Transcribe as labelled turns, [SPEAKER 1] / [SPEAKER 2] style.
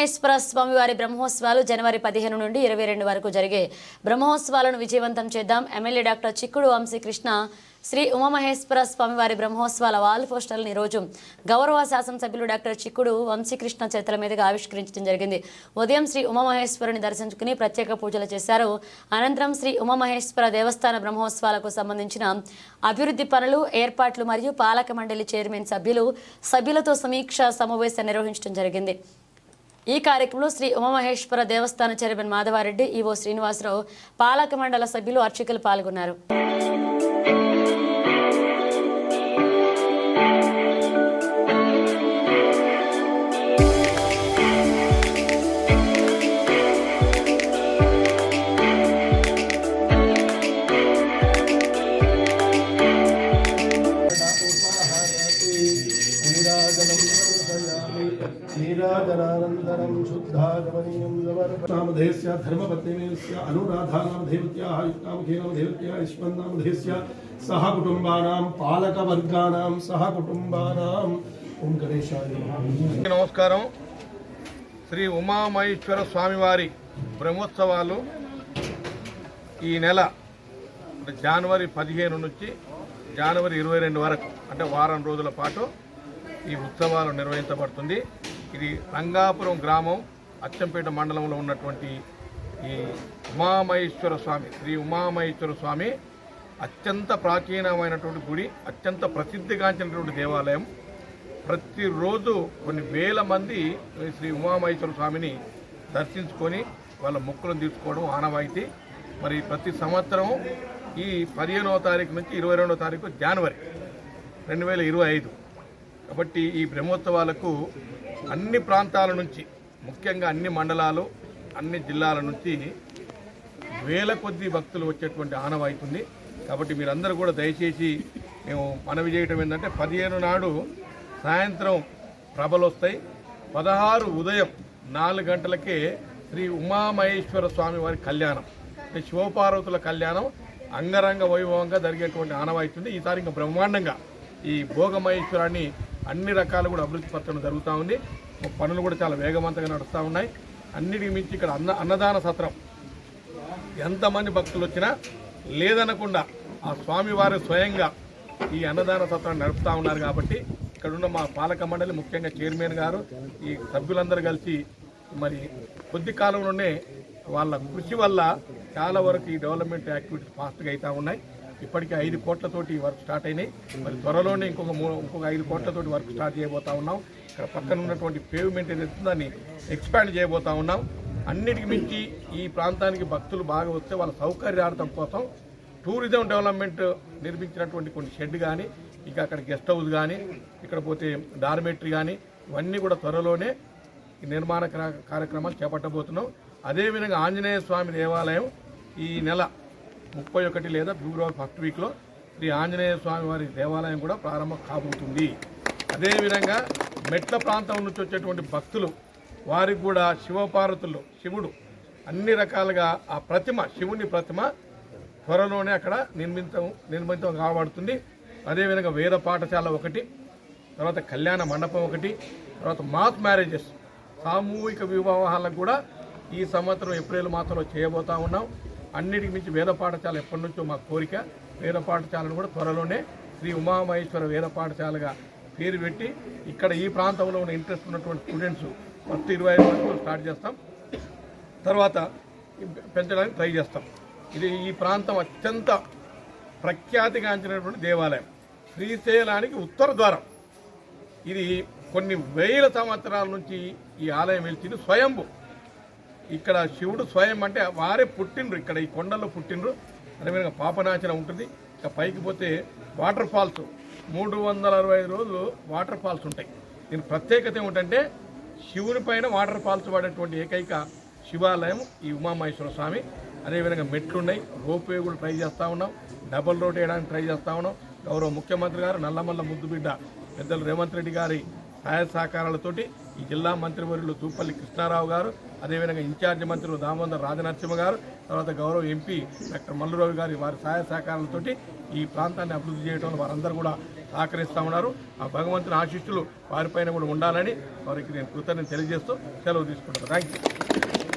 [SPEAKER 1] ఉమామహేశ్వర స్వామివారి బ్రహ్మోత్సవాలు జనవరి పదిహేను నుండి ఇరవై రెండు వరకు జరిగే బ్రహ్మోత్సవాలను విజయవంతం చేద్దాం. ఎమ్మెల్యే డాక్టర్ చిక్కుడు వంశీకృష్ణ శ్రీ ఉమామహేశ్వర స్వామివారి బ్రహ్మోత్సవాల వాల్ పోస్టర్లను ఈరోజు గౌరవ శాసనసభ్యులు డాక్టర్ చిక్కుడు వంశీకృష్ణ చేతుల మీదుగా ఆవిష్కరించడం జరిగింది. ఉదయం శ్రీ ఉమామహేశ్వరుని దర్శించుకుని ప్రత్యేక పూజలు చేశారు. అనంతరం శ్రీ ఉమామహేశ్వర దేవస్థాన బ్రహ్మోత్సవాలకు సంబంధించిన అభివృద్ధి పనులు ఏర్పాట్లు మరియు పాలక మండలి చైర్మన్ సభ్యులు సభ్యులతో సమీక్ష సమావేశం నిర్వహించడం జరిగింది. ఈ కార్యక్రమంలో శ్రీ ఉమామహేశ్వర దేవస్థాన చైర్మన్ మాధవారెడ్డి ఈవో శ్రీనివాసరావు పాలక మండల సభ్యులు అర్చకులు పాల్గొన్నారు.
[SPEAKER 2] नीराजनानन्तरं शुद्धागमनीयं नामधेयस्य धर्मपत्नीमेस्य अनुराधानामधेवत्याः युक्तामुखेनामधेवत्याः यश्वन्नामधेयस्य सह कुटुम्बानां पालकवर्गाणां सह कुटुम्बानाम् ఓం గణేశాయ నమః.
[SPEAKER 3] నమస్కారం శ్రీ ఉమామహేశ్వర స్వామివారి బ్రహ్మోత్సవాలు ఈ నెల అంటే జనవరి పదిహేను నుంచి జనవరి ఇరవై రెండు వరకు అంటే వారం రోజుల పాటు ఈ ఉత్సవాలు నిర్వహించబడుతుంది ఇది రంగాపురం గ్రామం అచ్చంపేట మండలంలో ఉన్నటువంటి ఈ ఉమామహేశ్వర స్వామి శ్రీ ఉమామహేశ్వర స్వామి అత్యంత ప్రాచీనమైనటువంటి గుడి అత్యంత ప్రసిద్ధిగాంచినటువంటి దేవాలయం. ప్రతిరోజు కొన్ని వేల మంది శ్రీ ఉమామహేశ్వర స్వామిని దర్శించుకొని వాళ్ళ మొక్కులను తీసుకోవడం ఆనవాయితీ. మరి ప్రతి సంవత్సరం ఈ పదిహేనవ తారీఖు నుంచి ఇరవై రెండవ తారీఖు జనవరి రెండు వేల ఇరవై ఐదు. కాబట్టి ఈ బ్రహ్మోత్సవాలకు అన్ని ప్రాంతాల నుంచి ముఖ్యంగా అన్ని మండలాలు అన్ని జిల్లాల నుంచి వేల కొద్ది భక్తులు వచ్చేటువంటి ఆనవాయితుంది కాబట్టి మీరందరూ కూడా దయచేసి మేము మనవి చేయటం ఏంటంటే పదిహేను నాడు సాయంత్రం ప్రభలు వస్తాయి పదహారు ఉదయం నాలుగు గంటలకే శ్రీ ఉమామహేశ్వర స్వామి వారి కళ్యాణం అంటే శివపార్వతుల కళ్యాణం అంగరంగ వైభవంగా జరిగేటువంటి ఆనవాయితుంది ఈసారి ఇంకా బ్రహ్మాండంగా ఈ భోగమహేశ్వరాన్ని అన్ని రకాలు కూడా అభివృద్ధి పరచడం జరుగుతూ ఉంది. పనులు కూడా చాలా వేగవంతంగా నడుస్తూ ఉన్నాయి. అన్నిటికి మించి ఇక్కడ అన్న అన్నదాన సత్రం ఎంతమంది భక్తులు వచ్చినా లేదనకుండా ఆ స్వామివారు స్వయంగా ఈ అన్నదాన సత్రాన్ని నడుపుతా ఉన్నారు కాబట్టి ఇక్కడ ఉన్న మా పాలక మండలి ముఖ్యంగా చైర్మన్ గారు ఈ సభ్యులందరూ కలిసి మరి కొద్ది కాలంలోనే వాళ్ళ కృషి వల్ల చాలా వరకు ఈ డెవలప్మెంట్ యాక్టివిటీస్ ఫాస్ట్గా అవుతూ ఉన్నాయి. ఇప్పటికే ఐదు కోట్లతోటి వర్క్ స్టార్ట్ అయినాయి. మరి త్వరలోనే ఇంకొక మూ ఇంకొక ఐదు కోట్లతోటి వర్క్ స్టార్ట్ చేయబోతా ఉన్నాం. ఇక్కడ పక్కన ఉన్నటువంటి పేవ్మెంట్ ఏదైతే దాన్ని ఎక్స్పాండ్ చేయబోతా ఉన్నాం. అన్నిటికి మించి ఈ ప్రాంతానికి భక్తులు బాగా వస్తే వాళ్ళ సౌకర్యార్థం కోసం టూరిజం డెవలప్మెంట్ నిర్మించినటువంటి కొన్ని షెడ్ కానీ ఇక అక్కడ గెస్ట్ హౌస్ కానీ ఇక్కడ పోతే డార్మెటరీ కానీ ఇవన్నీ కూడా త్వరలోనే ఈ నిర్మాణ కార్యక్రమాలు చేపట్టబోతున్నాం. అదేవిధంగా ఆంజనేయ స్వామి దేవాలయం ఈ నెల ముప్పై ఒకటి లేదా ఫిబ్రవరి ఫస్ట్ వీక్లో శ్రీ ఆంజనేయ స్వామి వారి దేవాలయం కూడా ప్రారంభం కాబోతుంది. అదేవిధంగా మెట్ల ప్రాంతం నుంచి వచ్చేటువంటి భక్తులు వారికి కూడా శివపార్వతులు శివుడు అన్ని రకాలుగా ఆ ప్రతిమ శివుని ప్రతిమ త్వరలోనే అక్కడ నిర్మితం నిర్మితం కాబడుతుంది. అదేవిధంగా వేద పాఠశాల ఒకటి తర్వాత కళ్యాణ మండపం ఒకటి తర్వాత మాస్ మ్యారేజెస్ సామూహిక వివాహాలకు కూడా ఈ సంవత్సరం ఏప్రిల్ మాసంలో చేయబోతా ఉన్నాం. అన్నిటికి మించి వేద పాఠశాల ఎప్పటి నుంచో మా కోరిక. వేద పాఠశాలను కూడా త్వరలోనే శ్రీ ఉమామహేశ్వర వేద పాఠశాలగా పేరు పెట్టి ఇక్కడ ఈ ప్రాంతంలో ఉన్న ఇంట్రెస్ట్ ఉన్నటువంటి స్టూడెంట్స్ ఫస్ట్ ఇరవై ఐదు వరకు స్టార్ట్ చేస్తాం. తర్వాత పెంచడానికి ట్రై చేస్తాం. ఇది ఈ ప్రాంతం అత్యంత ప్రఖ్యాతిగాంచినటువంటి దేవాలయం. శ్రీశైలానికి ఉత్తర ద్వారం. ఇది కొన్ని వేల సంవత్సరాల నుంచి ఈ ఆలయం వెలిచింది స్వయంభు. ఇక్కడ శివుడు స్వయం అంటే వారే పుట్టినరు ఇక్కడ ఈ కొండల్లో పుట్టినరు అదేవిధంగా పాపనాచన ఉంటుంది. ఇక పైకి పోతే వాటర్ ఫాల్స్. మూడు వందల అరవై ఐదు రోజులు వాటర్ ఫాల్స్ ఉంటాయి. దీని ప్రత్యేకత ఏమిటంటే శివుని పైన వాటర్ ఫాల్స్ పడేటువంటి ఏకైక శివాలయం ఈ ఉమామహేశ్వర స్వామి. అదేవిధంగా మెట్లున్నాయి. రోప్వే కూడా ట్రై చేస్తూ ఉన్నాం. డబల్ రోడ్ వేయడానికి ట్రై చేస్తూ ఉన్నాం. గౌరవ ముఖ్యమంత్రి గారు నల్లమల్ల ముద్దుబిడ్డ పెద్దలు రేవంత్ రెడ్డి గారి సహాయ సహకారాలతోటి
[SPEAKER 4] ఈ జిల్లా మంత్రివర్యులు తూపల్లి కృష్ణారావు గారు అదేవిధంగా ఇన్ఛార్జి మంత్రులు దామోదర్ రాజనరసింహ గారు తర్వాత గౌరవ ఎంపీ డాక్టర్ మల్లురావు గారి వారి సహాయ సహకారాలతోటి ఈ ప్రాంతాన్ని అభివృద్ధి చేయడంలో వారందరూ కూడా సహకరిస్తూ ఉన్నారు. ఆ భగవంతుని ఆశీస్సులు వారిపైన కూడా ఉండాలని వారికి నేను కృతజ్ఞత తెలియజేస్తూ సెలవు తీసుకుంటాను థ్యాంక్ యూ